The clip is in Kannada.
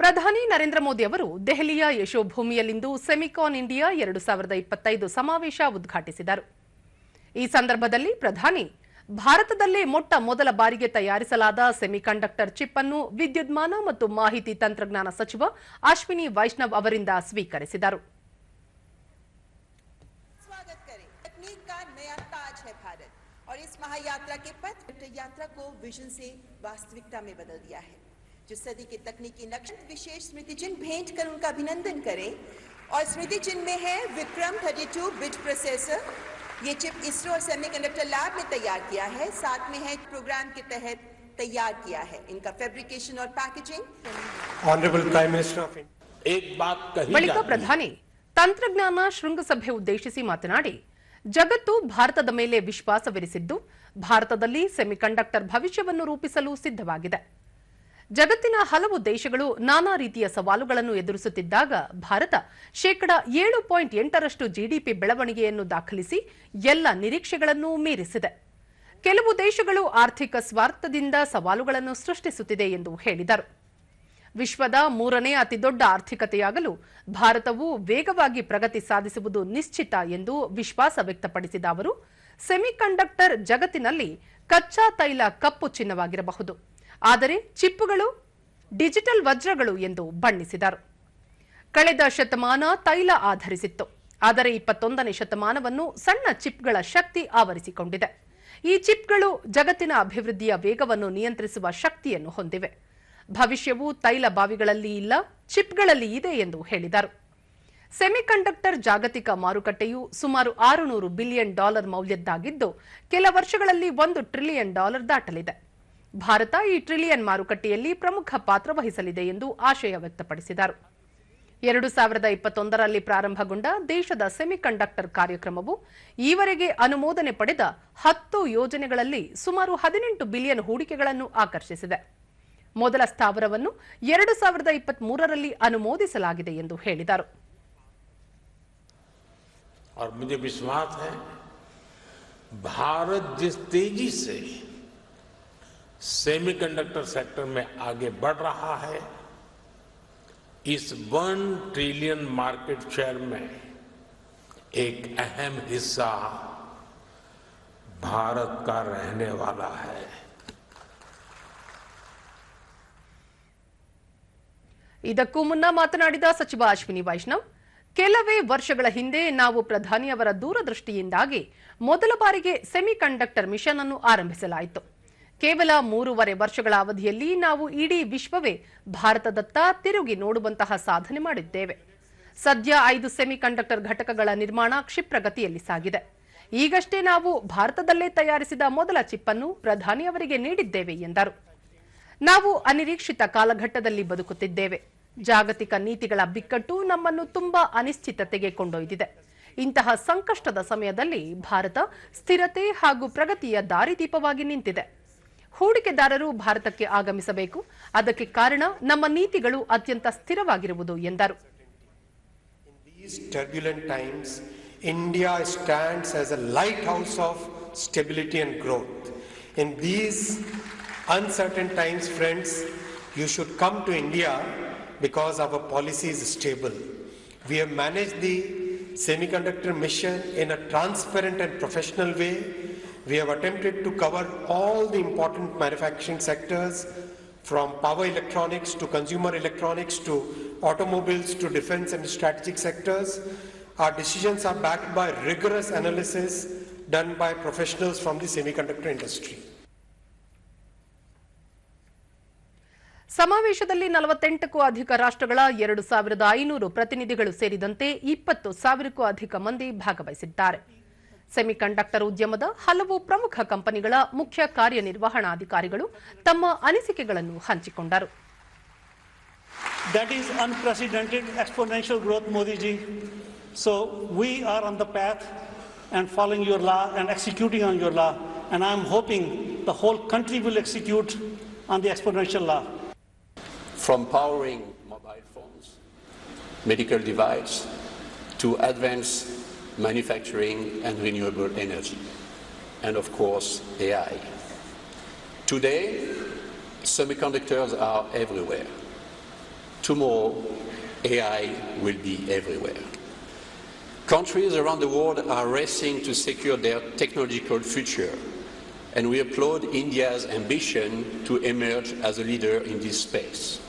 ಪ್ರಧಾನಿ ನರೇಂದ್ರ ಮೋದಿ ಅವರು ದೆಹಲಿಯ ಯಶೋಭೂಮಿಯಲ್ಲಿಂದು ಸೆಮಿಕಾನ್ ಇಂಡಿಯಾ ಎರಡು ಸಾವಿರದ ಇಪ್ಪತ್ತೈದು ಸಮಾವೇಶ ಉದ್ಘಾಟಿಸಿದರು ಈ ಸಂದರ್ಭದಲ್ಲಿ ಪ್ರಧಾನಿ ಭಾರತದಲ್ಲೇ ಮೊಟ್ಟ ಮೊದಲ ಬಾರಿಗೆ ತಯಾರಿಸಲಾದ ಸೆಮಿಕಂಡಕ್ಟರ್ ಚಿಪ್ ಅನ್ನು ವಿದ್ಯುನ್ಮಾನ ಮತ್ತು ಮಾಹಿತಿ ತಂತ್ರಜ್ಞಾನ ಸಚಿವ ಅಶ್ವಿನಿ ವೈಷ್ಣವ್ ಅವರಿಂದ ಸ್ವೀಕರಿಸಿದರು स्वागत करें तकनीक का नया ताज है भारत और इस महायात्रा के पथ यात्रा को विजन से वास्तविकता में बदल दिया है जो सदी के तकनीकी नक्श विशेष स्मृति चिन्ह भेंट कर उनका अभिनंदन करें और स्मृति चिन्ह में है विक्रम 32 बिट प्रोसेसर ये चिप इसरो और सेमीकंडक्टर लैब ने तैयार किया है साथ में है प्रोग्राम के तहत तैयार किया है इनका फैब्रिकेशन और packaging Honorable Prime Minister of India. एक बात कही ಬಳಿಕ जाती है ಪ್ರಧಾನಿ ತಂತ್ರಜ್ಞಾನ ಶೃಂಗಸಭೆ ಉದ್ದೇಶಿಸಿ ಮಾತನಾಡಿ ಜಗತ್ತು ಭಾರತದ ಮೇಲೆ ವಿಶ್ವಾಸವಿರಿಸಿದ್ದು ಭಾರತದಲ್ಲಿ ಸೆಮಿಕಂಡಕ್ಟರ್ ಭವಿಷ್ಯವನ್ನು ರೂಪಿಸಲು ಸಿದ್ಧವಾಗಿದೆ ಜಗತ್ತಿನ ಹಲವು ದೇಶಗಳು ನಾನಾ ರೀತಿಯ ಸವಾಲುಗಳನ್ನು ಎದುರಿಸುತ್ತಿದ್ದಾಗ ಭಾರತ ಶೇಕಡ ಏಳು ಪಾಯಿಂಟ್ ಎಂಟರಷ್ಟು ಜಿಡಿಪಿ ಬೆಳವಣಿಗೆಯನ್ನು ದಾಖಲಿಸಿ ಎಲ್ಲ ನಿರೀಕ್ಷೆಗಳನ್ನು ಮೀರಿಸಿದೆ. ಕೆಲವು ದೇಶಗಳು ಆರ್ಥಿಕ ಸ್ವಾರ್ಥದಿಂದ ಸವಾಲುಗಳನ್ನು ಸೃಷ್ಟಿಸುತ್ತಿದೆ ಎಂದು ಹೇಳಿದರು. ವಿಶ್ವದ ಮೂರನೇ ಅತಿದೊಡ್ಡ ಆರ್ಥಿಕತೆಯಾಗಲು ಭಾರತವು ವೇಗವಾಗಿ ಪ್ರಗತಿ ಸಾಧಿಸುವುದು ನಿಶ್ಚಿತ ಎಂದು ವಿಶ್ವಾಸ ವ್ಯಕ್ತಪಡಿಸಿದ ಅವರು, ಸೆಮಿಕಂಡಕ್ಟರ್ ಜಗತ್ತಿನಲ್ಲಿ ಕಚ್ಚಾ ತೈಲ ಕಪ್ಪು ಚಿನ್ನವಾಗಿರಬಹುದು. ಆದರೆ ಚಿಪ್ಪುಗಳು ಡಿಜಿಟಲ್ ವಜ್ರಗಳು ಎಂದು ಬಣ್ಣಿಸಿದರು. ಕಳೆದ ಶತಮಾನ ತೈಲ ಆಧರಿಸಿತ್ತು. ಆದರೆ ಇಪ್ಪತ್ತೊಂದನೇ ಶತಮಾನವನ್ನು ಸಣ್ಣ ಚಿಪ್ಗಳ ಶಕ್ತಿ ಆವರಿಸಿಕೊಂಡಿದೆ. ಈ ಚಿಪ್ಗಳು ಜಗತ್ತಿನ ಅಭಿವೃದ್ಧಿಯ ವೇಗವನ್ನು ನಿಯಂತ್ರಿಸುವ ಶಕ್ತಿಯನ್ನು ಹೊಂದಿವೆ. ಭವಿಷ್ಯವು ತೈಲ ಬಾವಿಗಳಲ್ಲಿ ಇಲ್ಲ, ಚಿಪ್ಗಳಲ್ಲಿ ಇದೆ ಎಂದು ಹೇಳಿದರು. ಸೆಮಿಕಂಡಕ್ಟರ್ ಜಾಗತಿಕ ಮಾರುಕಟ್ಟೆಯು ಸುಮಾರು ಆರುನೂರು ಬಿಲಿಯನ್ ಡಾಲರ್ ಮೌಲ್ಯದ್ದಾಗಿದ್ದು, ಕೆಲ ವರ್ಷಗಳಲ್ಲಿ ಒಂದು ಟ್ರಿಲಿಯನ್ ಡಾಲರ್ ದಾಟಲಿದೆ. ಭಾರತ ಈ ಟ್ರಿಲಿಯನ್ ಮಾರುಕಟ್ಟೆಯಲ್ಲಿ ಪ್ರಮುಖ ಪಾತ್ರ ವಹಿಸಲಿದೆ ಎಂದು ಆಶಯ ವ್ಯಕ್ತಪಡಿಸಿದರು ಎರಡು ಸಾವಿರದ ಇಪ್ಪತ್ತೊಂದರಲ್ಲಿ ಪ್ರಾರಂಭಗೊಂಡ ದೇಶದ ಸೆಮಿಕಂಡಕ್ಟರ್ ಕಾರ್ಯಕ್ರಮವು ಈವರೆಗೆ ಅನುಮೋದನೆ ಪಡೆದ ಹತ್ತು ಯೋಜನೆಗಳಲ್ಲಿ ಸುಮಾರು ಹದಿನೆಂಟು ಬಿಲಿಯನ್ ಹೂಡಿಕೆಗಳನ್ನು ಆಕರ್ಷಿಸಿದೆ ಮೊದಲ ಸ್ಥಾವರವನ್ನು ಎರಡು ಸಾವಿರದ ಇಪ್ಪತ್ಮೂರರಲ್ಲಿ ಅನುಮೋದಿಸಲಾಗಿದೆ ಎಂದು ಹೇಳಿದರು और मुझे विश्वास है भारत जिस तेजी से सेमीकंडक्टर सेक्टर में आगे बढ़ रहा है इस वन ट्रिलियन मार्केट शेयर में एक अहम हिस्सा भारत का रहने वाला है ಇದಕ್ಕೂ ಮುನ್ನ ಮಾತನಾಡಿದ ಸಚಿವ ಅಶ್ವಿನಿ ವೈಷ್ಣವ್ ಕೆಲವೇ ವರ್ಷಗಳ ಹಿಂದೆ ನಾವು ಪ್ರಧಾನಿಯವರ ದೂರದೃಷ್ಟಿಯಿಂದಾಗಿ ಮೊದಲ ಬಾರಿಗೆ ಸೆಮಿಕಂಡಕ್ಟರ್ ಮಿಷನ್ ಅನ್ನು ಆರಂಭಿಸಲಾಯಿತು ಕೇವಲ ಮೂರುವರೆ ವರ್ಷಗಳ ಅವಧಿಯಲ್ಲಿ ನಾವು ಇಡೀ ವಿಶ್ವವೇ ಭಾರತದತ್ತ ತಿರುಗಿ ನೋಡುವಂತಹ ಸಾಧನೆ ಮಾಡಿದ್ದೇವೆ. ಸದ್ಯ ಐದು ಸೆಮಿಕಂಡಕ್ಟರ್ ಘಟಕಗಳ ನಿರ್ಮಾಣ ಕ್ಷಿಪ್ರಗತಿಯಲ್ಲಿ ಸಾಗಿದೆ. ಈಗಷ್ಟೇ ನಾವು ಭಾರತದಲ್ಲೇ ತಯಾರಿಸಿದ ಮೊದಲ ಚಿಪ್ ಅನ್ನು ಪ್ರಧಾನಿಯವರಿಗೆ ನೀಡಿದ್ದೇವೆ ಎಂದರು. ನಾವು ಅನಿರೀಕ್ಷಿತ ಕಾಲಘಟ್ಟದಲ್ಲಿ ಬದುಕುತ್ತಿದ್ದೇವೆ. ಜಾಗತಿಕ ನೀತಿಗಳ ಬಿಕ್ಕಟ್ಟು ನಮ್ಮನ್ನು ತುಂಬಾ ಅನಿಶ್ಚಿತತೆಗೆ ಕೊಂಡೊಯ್ದಿದೆ. ಇಂತಹ ಸಂಕಷ್ಟದ ಸಮಯದಲ್ಲಿ ಭಾರತ ಸ್ಥಿರತೆ ಹಾಗೂ ಪ್ರಗತಿಯ ದಾರಿದೀಪವಾಗಿ ನಿಂತಿದೆ. ಹೂಡಿಕೆದಾರರು ಭಾರತಕ್ಕೆ ಆಗಮಿಸಬೇಕು ಅದಕ್ಕೆ ಕಾರಣ ನಮ್ಮ ನೀತಿಗಳು ಅತ್ಯಂತ ಸ್ಥಿರವಾಗಿರುವುದು ಎಂದರು India stands as a lighthouse of stability and growth. In these uncertain times, friends, you should come to India because our policy is stable. We have managed the semiconductor mission in a transparent and professional way. We have attempted to cover all the important manufacturing sectors from power electronics to consumer electronics to automobiles to defense and strategic sectors. Our decisions are backed by rigorous analysis done by professionals from the semiconductor industry. ಸಮಾವೇಶದಲ್ಲಿ ನಲವತ್ತೆಂಟಕ್ಕೂ ಅಧಿಕ ರಾಷ್ಟ್ರಗಳ ಎರಡು ಸಾವಿರದ ಐನೂರು ಪ್ರತಿನಿಧಿಗಳು ಸೇರಿದಂತೆ ಇಪ್ಪತ್ತು ಸಾವಿರಕ್ಕೂ ಅಧಿಕ ಮಂದಿ ಭಾಗವಹಿಸಿದ್ದಾರೆ ಸೆಮಿಕಂಡಕ್ಟರ್ ಉದ್ಯಮದ ಹಲವು ಪ್ರಮುಖ ಕಂಪನಿಗಳ ಮುಖ್ಯ ಕಾರ್ಯನಿರ್ವಹಣಾಧಿಕಾರಿಗಳು ತಮ್ಮ ಅನಿಸಿಕೆಗಳನ್ನು ಹಂಚಿಕೊಂಡರು That is unprecedented exponential growth, Modi ji. So we are on the path and following your law and executing on your law. And I'm hoping the whole country will execute on the exponential law. from powering mobile phones, medical device, to advanced manufacturing and renewable energy, and of course AI. Today, semiconductors are everywhere. Tomorrow, AI will be everywhere. Countries around the world are racing to secure their technological future, and we applaud India's ambition to emerge as a leader in this space.